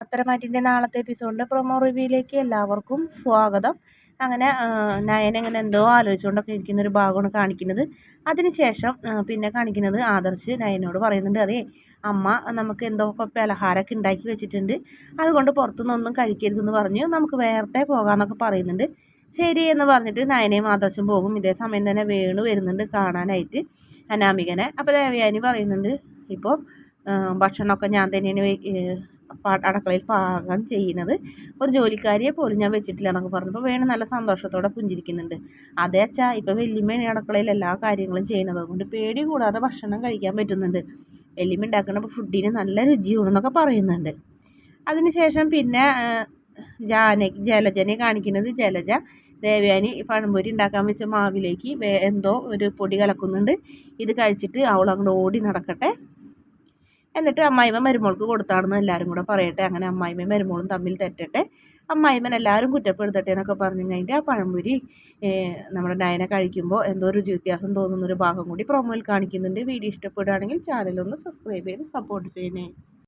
പത്തരമാറ്റിന്റെ നാളത്തെ എപ്പിസോഡിന്റെ പ്രൊമോ റിവ്യൂയിലേക്ക് എല്ലാവർക്കും സ്വാഗതം. അങ്ങനെ നയൻ എങ്ങനെ എന്തോ ആലോചിച്ചുകൊണ്ടൊക്കെ ഇരിക്കുന്ന ഒരു ഭാഗമാണ് കാണിക്കുന്നത്. അതിനുശേഷം പിന്നെ കാണിക്കുന്നത് ആദർശ് നയനോട് പറയുന്നുണ്ട് അതെ അമ്മ നമുക്ക് എന്തോ പലഹാരമൊക്കെ ഉണ്ടാക്കി വെച്ചിട്ടുണ്ട്. അതുകൊണ്ട് പുറത്തുനിന്നൊന്നും കഴിക്കരുതെന്ന് പറഞ്ഞു. നമുക്ക് വേറത്തെ പോകാമെന്നൊക്കെ പറയുന്നുണ്ട്. ശരി എന്ന് പറഞ്ഞിട്ട് നയനയും ആദർശം പോകും. ഇതേ സമയം തന്നെ വേണു വരുന്നുണ്ട് കാണാനായിട്ട് അനാമികനെ. അപ്പോൾ ദേവയാനി പറയുന്നുണ്ട് ഇപ്പോൾ ഭക്ഷണമൊക്കെ ഞാൻ തന്നെയാണ് അടുക്കളയിൽ പാകം ചെയ്യുന്നത്. ഒരു ജോലിക്കാരിയെ പോലും ഞാൻ വെച്ചിട്ടില്ല എന്നൊക്കെ പറഞ്ഞപ്പോൾ വേണം നല്ല സന്തോഷത്തോടെ പുഞ്ചിരിക്കുന്നുണ്ട്. അതേ അച്ഛാ ഇപ്പോൾ വല്യമ്മ അടുക്കളയിൽ എല്ലാ കാര്യങ്ങളും ചെയ്യുന്നത്. അതുകൊണ്ട് പേടി കൂടാതെ ഭക്ഷണം കഴിക്കാൻ പറ്റുന്നുണ്ട്. വെല്ലിമ്മ ഉണ്ടാക്കുന്ന ഫുഡിന് നല്ല രുചിയുണ്ടെന്നൊക്കെ പറയുന്നുണ്ട്. അതിനുശേഷം പിന്നെ ജാന ജലജനെ കാണിക്കുന്നത് ജലജ ദേവയാനി പഴംപൊരി ഉണ്ടാക്കാൻ വെച്ച മാവിലേക്ക് എന്തോ ഒരു പൊടി കലക്കുന്നുണ്ട്. ഇത് കഴിച്ചിട്ട് അവൾ അങ്ങോട്ട് ഓടി നടക്കട്ടെ. എന്നിട്ട് അമ്മായിമ്മ മരുമോൾക്ക് കൊടുത്താണെന്ന് എല്ലാവരും കൂടെ പറയട്ടെ. അങ്ങനെ അമ്മായിമ്മയും മരുമോളും തമ്മിൽ തെറ്റട്ടെ. അമ്മായിമ്മൻ എല്ലാവരും കുറ്റപ്പെടുത്തട്ടെ എന്നൊക്കെ പറഞ്ഞു കഴിഞ്ഞാൽ ആ പഴംപൊരി നമ്മുടെ നയന കഴിക്കുമ്പോൾ എന്തോ ഒരു വ്യത്യാസം തോന്നുന്നൊരു ഭാഗം കൂടി പ്രൊമോയിൽ കാണിക്കുന്നുണ്ട്. വീഡിയോ ഇഷ്ടപ്പെടുകയാണെങ്കിൽ ചാനലൊന്ന് സബ്സ്ക്രൈബ് ചെയ്ത് സപ്പോർട്ട് ചെയ്യണേ.